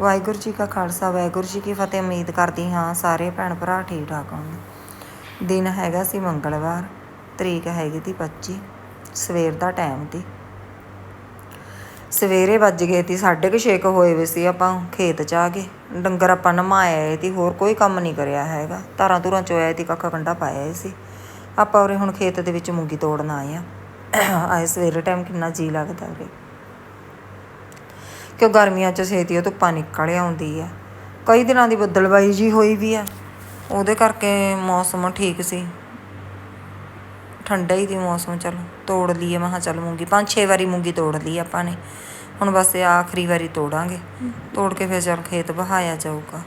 ਵਾਹਿਗੁਰੂ ਜੀ ਕਾ ਖਾਲਸਾ, ਵਾਹਿਗੁਰੂ ਜੀ ਕੀ ਫਤਿਹ। ਉਮੀਦ ਕਰਦੀ ਹਾਂ ਸਾਰੇ ਭੈਣ ਭਰਾ ਠੀਕ ਠਾਕ ਹੋਣਗੇ ਦਿਨ ਹੈਗਾ ਸੀ ਮੰਗਲਵਾਰ, ਤਰੀਕ ਹੈਗੀ ਤੀ 25 ਸਵੇਰ ਦਾ ਟਾਈਮ ਤੀ। ਸਵੇਰੇ ਵੱਜ ਗਏ ਤੀ 6:30 ਹੋਏ ਵੇ ਸੀ ਆਪਾਂ ਖੇਤ ਚ ਆ ਗਏ ਡੰਗਰ ਆਪਾਂ ਨਮਾਇਆ ਤੀ, ਹੋਰ ਕੋਈ ਕੰਮ ਨਹੀਂ ਕਰਿਆ ਹੈਗਾ। ਧਾਰਾਂ ਧੁਰਾਂ ਚੋਇਆ ਤੀ, ਕੱਖਾ ਕੰਡਾ ਪਾਇਆ ਏ ਸੀ। ਆਪਾਂ ਉਰੇ ਹੁਣ ਖੇਤ ਦੇ ਵਿੱਚ ਮੂੰਗੀ ਤੋੜਨ ਆਏ ਆ। ਆਏ ਸਵੇਰੇ ਟਾਈਮ ਕਿੰਨਾ ਜੀ ਲੱਗਦਾ ਉਰੇ। ਕਿਉਂ ਗਰਮੀਆਂ 'ਚ ਛੇਤੀ ਉਹ ਧੁੱਪਾਂ ਨਿਕਲ ਆਉਂਦੀ ਆ। ਕਈ ਦਿਨਾਂ ਦੀ ਬੱਦਲਬਾਈ ਜੀ ਹੋਈ ਵੀ ਆ। ਉਹਦੇ ਕਰਕੇ ਮੌਸਮ ਠੀਕ ਸੀ। ਠੰਡਾ ਹੀ ਦੀ ਮੌਸਮ, ਚਲੋ ਤੋੜ ਲਈਏ। ਮੈਂ ਕਿਹਾ ਚੱਲ ਮੂੰਗੀ, ਪੰਜ ਛੇ ਵਾਰੀ ਮੂੰਗੀ ਤੋੜ ਲਈ ਆਪਾਂ ਨੇ। ਹੁਣ ਬਸ ਇਹ ਆਖਰੀ ਵਾਰੀ ਤੋੜਾਂਗੇ। ਤੋੜ ਕੇ ਫਿਰ ਚੱਲ ਖੇਤ ਬਹਾਇਆ ਜਾਊਗਾ।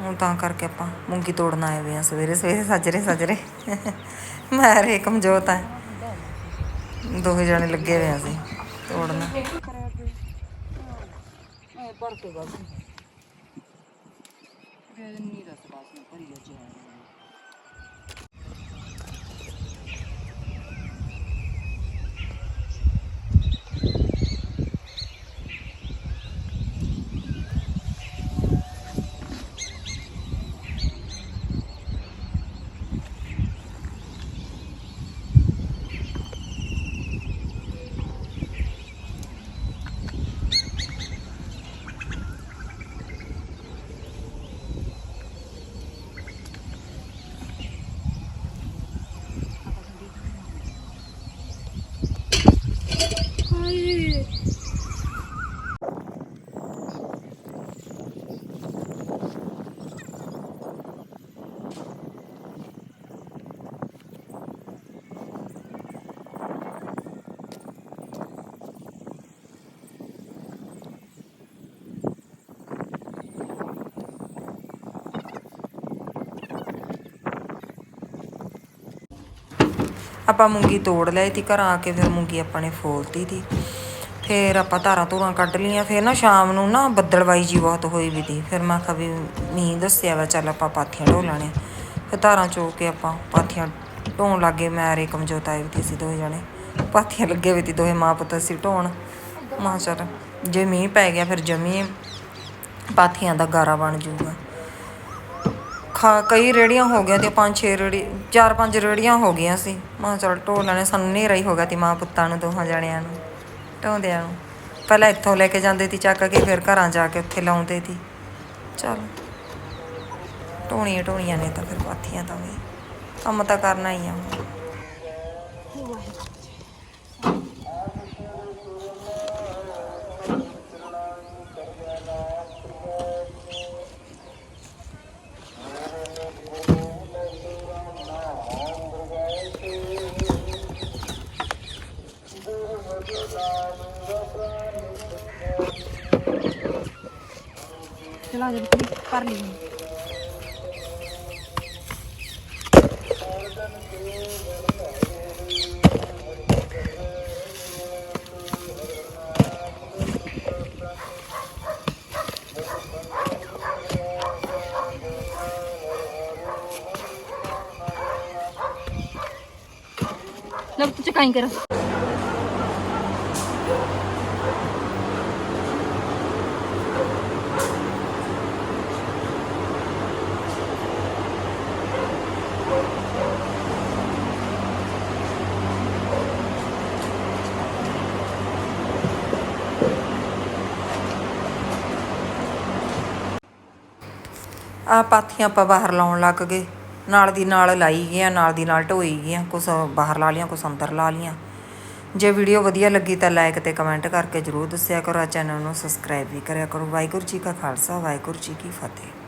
ਹੁਣ ਤਾਂ ਕਰਕੇ ਆਪਾਂ ਮੂੰਗੀ ਤੋੜਨ ਆਏ ਹੋਏ ਆ ਸਵੇਰੇ ਸਵੇਰੇ ਸੱਜਰੇ ਸੱਜਰੇ। ਮੈਂ ਰੇ ਕਮਜ਼ੋਰ ਆ। ਦੋਹੇ ਜਣੇ ਲੱਗੇ ਹੋਏ ਆ ਸੀ ਤੋੜਨ। ਭਰ ਕੇ ਬਸ। ਨਹੀਂ ਰਸ ਬਾਸ ਨੂੰ ਭਰੀ ਜਾ ਆਪਾਂ ਮੂੰਗੀ ਤੋੜ ਲਈ ਤੀ ਘਰਾਂ ਆ ਕੇ, ਫਿਰ ਮੂੰਗੀ ਆਪਾਂ ਨੇ ਫੋਲਤੀ ਤੀ। ਫਿਰ ਆਪਾਂ ਧਾਰਾਂ ਧੂਰਾਂ ਕੱਢ ਲਈਆਂ, ਫਿਰ ਨਾ ਸ਼ਾਮ ਨੂੰ ਨਾ ਬੱਦਲਵਾਈ ਜੀ ਬਹੁਤ ਹੋਈ ਵੀ ਤੀ। ਫਿਰ ਮੈਂ ਕਿਹਾ ਵੀ ਮੀਂਹ ਦੱਸਿਆ ਵਾ, ਚੱਲ ਆਪਾਂ ਪਾਥੀਆਂ ਢੋ ਲਾਣੇ ਫਿਰ ਧਾਰਾਂ ਚੋ ਕੇ ਆਪਾਂ ਪਾਥੀਆਂ ਢੋਣ ਲੱਗੇ, ਮੈਂ ਰੇ ਕਮਜੋਤ ਆਏ ਵੀ ਤੀ ਅਸੀਂ ਦੋਵੇਂ ਜਣੇ। ਪਾਥੀਆਂ ਲੱਗੇ ਵੀ ਤੀ ਦੋਹੇ ਮਾਂ ਪੁੱਤ ਸੀ ਢੋਣ। ਮਾਂ ਚੱਲ ਜੇ ਮੀਂਹ ਪੈ ਗਿਆ, ਫਿਰ ਜਮੀ ਪਾਥੀਆਂ ਦਾ ਗਾਰਾ ਬਣ ਜਾਊਗਾ। ਖਾ ਕਈ ਰੇੜੀਆਂ ਹੋ ਗਈਆਂ ਤੇ ਪੰਜ ਛੇ ਰੇੜੀ, ਚਾਰ ਪੰਜ ਰੇੜੀਆਂ ਹੋ ਗਈਆਂ ਸੀ। ਮੈਂ ਕਿਹਾ ਚਲ ਢੋ ਲੈਣੇ ਸਾਨੂੰ ਹਨੇਰਾ ਹੀ ਹੋ ਗਿਆ ਤੀ ਮਾਂ ਪੁੱਤਾਂ ਨੂੰ, ਦੋਹਾਂ ਜਣਿਆਂ ਨੂੰ, ਢੋਂਦਿਆਂ ਨੂੰ। ਪਹਿਲਾਂ ਇੱਥੋਂ ਲੈ ਕੇ ਜਾਂਦੇ ਤੀ ਚੱਕ ਕੇ, ਫਿਰ ਘਰਾਂ ਜਾ ਕੇ ਉੱਥੇ ਲਾਉਂਦੇ ਤੀ ਚਲ, ਢੋਣੀਆਂ ਢੋਣੀਆਂ ਨੇ ਤਾਂ ਫਿਰ ਪਾਥੀਆਂ ਤਾਂ ਵੀ। ਕੰਮ ਤਾਂ ਕਰਨਾ ਹੀ ਆ ਚਲਾ ਜਾ ਕਰ ਲਈ ਲੱਗ ਤੂੰ ਚਕਾਈ ਕਰ ਆ ਪਾਥੀਆਂ ਆਪਾਂ ਬਾਹਰ ਲਾਉਣ ਲੱਗ ਗਏ। ਨਾਲ ਦੀ ਨਾਲ ਲਾਈ ਗਈਆਂ, ਨਾਲ ਦੀ ਨਾਲ ਢੋਈ ਗਈਆਂ, ਕੁਛ ਬਾਹਰ ਲਾ ਲੀਆਂ, ਕੁਛ ਅੰਦਰ ਲਾ ਲੀਆਂ। ਜੇ ਵੀਡੀਓ ਵਧੀਆ ਲੱਗੀ ਤਾਂ ਲਾਈਕ ਤੇ ਕਮੈਂਟ ਕਰਕੇ ਜਰੂਰ ਦੱਸਿਆ ਕਰੋ। ਚੈਨਲ ਨੂੰ ਸਬਸਕ੍ਰਾਈਬ ਵੀ ਕਰਿਆ ਕਰੋ। ਵਾਹਿਗੁਰੂ ਜੀ ਕਾ ਖਾਲਸਾ, ਵਾਹਿਗੁਰੂ ਜੀ ਕੀ ਫਤਿਹ।